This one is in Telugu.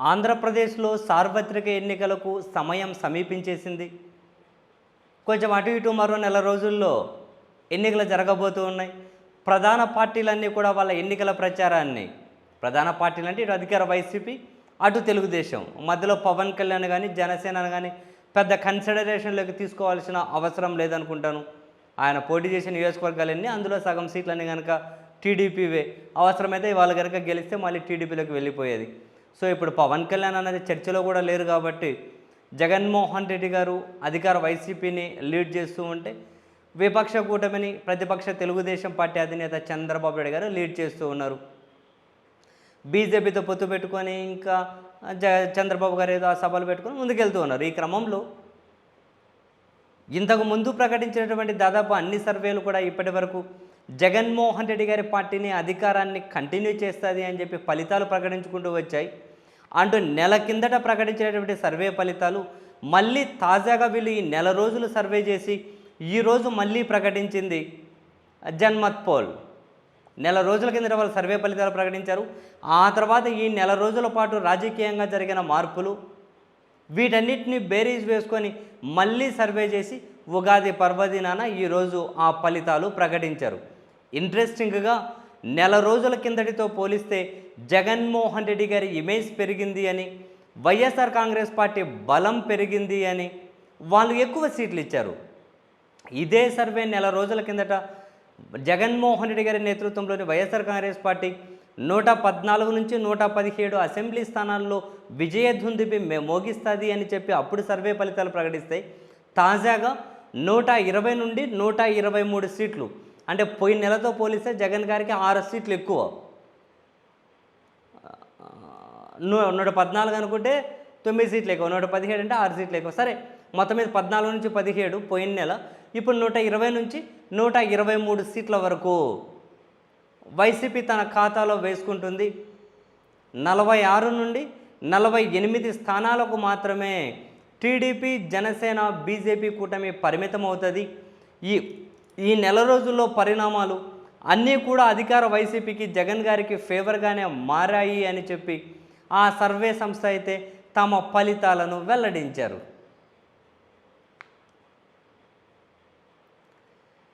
ఆంధ్రప్రదేశ్లో సార్వత్రిక ఎన్నికలకు సమయం సమీపించేసింది. కొంచెం అటు ఇటు మరో నెల రోజుల్లో ఎన్నికలు జరగబోతూ ఉన్నాయి. ప్రధాన పార్టీలన్నీ కూడా వాళ్ళ ఎన్నికల ప్రచారాన్ని ప్రధాన పార్టీలు అంటే ఇటు అధికార వైసీపీ అటు తెలుగుదేశం మధ్యలో పవన్ కళ్యాణ్ కానీ జనసేన కానీ పెద్ద కన్సిడరేషన్లోకి తీసుకోవాల్సిన అవసరం లేదనుకుంటాను. ఆయన పోటీ చేసిన నియోజకవర్గాలన్నీ అందులో సగం సీట్లన్నీ కనుక టీడీపీవే. అవసరమైతే వాళ్ళు కనుక గెలిస్తే మళ్ళీ టీడీపీలోకి వెళ్ళిపోయేది. సో ఇప్పుడు పవన్ కళ్యాణ్ అనేది చర్చలో కూడా లేరు కాబట్టి జగన్మోహన్ రెడ్డి గారు అధికార వైసీపీని లీడ్ చేస్తూ ఉంటే విపక్ష కూటమిని ప్రతిపక్ష తెలుగుదేశం పార్టీ అధినేత చంద్రబాబు నాయుడు గారు లీడ్ చేస్తూ ఉన్నారు. బీజేపీతో పొత్తు పెట్టుకొని ఇంకా జ చంద్రబాబు గారు ఏదో ఆ సభలు పెట్టుకొని ముందుకెళ్తూ ఉన్నారు. ఈ క్రమంలో ఇంతకు ముందు ప్రకటించినటువంటి దాదాపు అన్ని సర్వేలు కూడా ఇప్పటి వరకు జగన్మోహన్ రెడ్డి గారి పార్టీని అధికారాన్ని కంటిన్యూ చేస్తుంది అని చెప్పి ఫలితాలు ప్రకటించుకుంటూ వచ్చాయి. అంటూ నెల కిందట ప్రకటించినటువంటి సర్వే ఫలితాలు మళ్ళీ తాజాగా వీళ్ళు ఈ నెల రోజులు సర్వే చేసి ఈరోజు మళ్ళీ ప్రకటించింది జన్మత్ పోల్. నెల రోజుల కిందట వాళ్ళు సర్వే ఫలితాలు ప్రకటించారు. ఆ తర్వాత ఈ నెల రోజుల పాటు రాజకీయంగా జరిగిన మార్పులు వీటన్నిటిని బేరీజ్ వేసుకొని మళ్ళీ సర్వే చేసి ఉగాది పర్వదినాన ఈరోజు ఆ ఫలితాలు ప్రకటించారు. ఇంట్రెస్టింగ్గా నెల రోజుల కిందటితో పోలిస్తే జగన్మోహన్ రెడ్డి గారి ఇమేజ్ పెరిగింది అని వైఎస్ఆర్ కాంగ్రెస్ పార్టీ బలం పెరిగింది అని వాళ్ళు ఎక్కువ సీట్లు ఇచ్చారు. ఇదే సర్వే నెల రోజుల కిందట జగన్మోహన్ రెడ్డి గారి నేతృత్వంలోని వైఎస్ఆర్ కాంగ్రెస్ పార్టీ నూట పద్నాలుగు నుంచి నూట పదిహేడు అసెంబ్లీ స్థానాల్లో విజయధుందిపి మే మోగిస్తుంది అని చెప్పి అప్పుడు సర్వే ఫలితాలు ప్రకటిస్తాయి తాజాగా నూట ఇరవై నుండి నూట ఇరవై మూడు సీట్లు అంటే పోయిన నెలతో పోలిస్తే జగన్ గారికి ఆరు సీట్లు ఎక్కువ. నూ- నూట పద్నాలుగు అనుకుంటే తొమ్మిది సీట్లు ఎక్కువ నూట పదిహేడు అంటే ఆరు సీట్లు ఎక్కువ. సరే మొత్తం మీద పద్నాలుగు నుంచి పదిహేడు పోయిన నెల ఇప్పుడు నూట ఇరవై నుంచి నూట ఇరవై మూడు సీట్ల వరకు వైసీపీ తన ఖాతాలో వేసుకుంటుంది. నలభై ఆరు నుండి నలభై ఎనిమిది స్థానాలకు మాత్రమే టీడీపీ జనసేన బీజేపీ కూటమి పరిమితం అవుతుంది ఈ ఈ నెల రోజుల్లో పరిణామాలు అన్నీ కూడా అధికార వైసీపీకి జగన్ గారికి ఫేవర్గానే మారాయి అని చెప్పి ఆ సర్వే సంస్థ అయితే తమ ఫలితాలను వెల్లడించారు.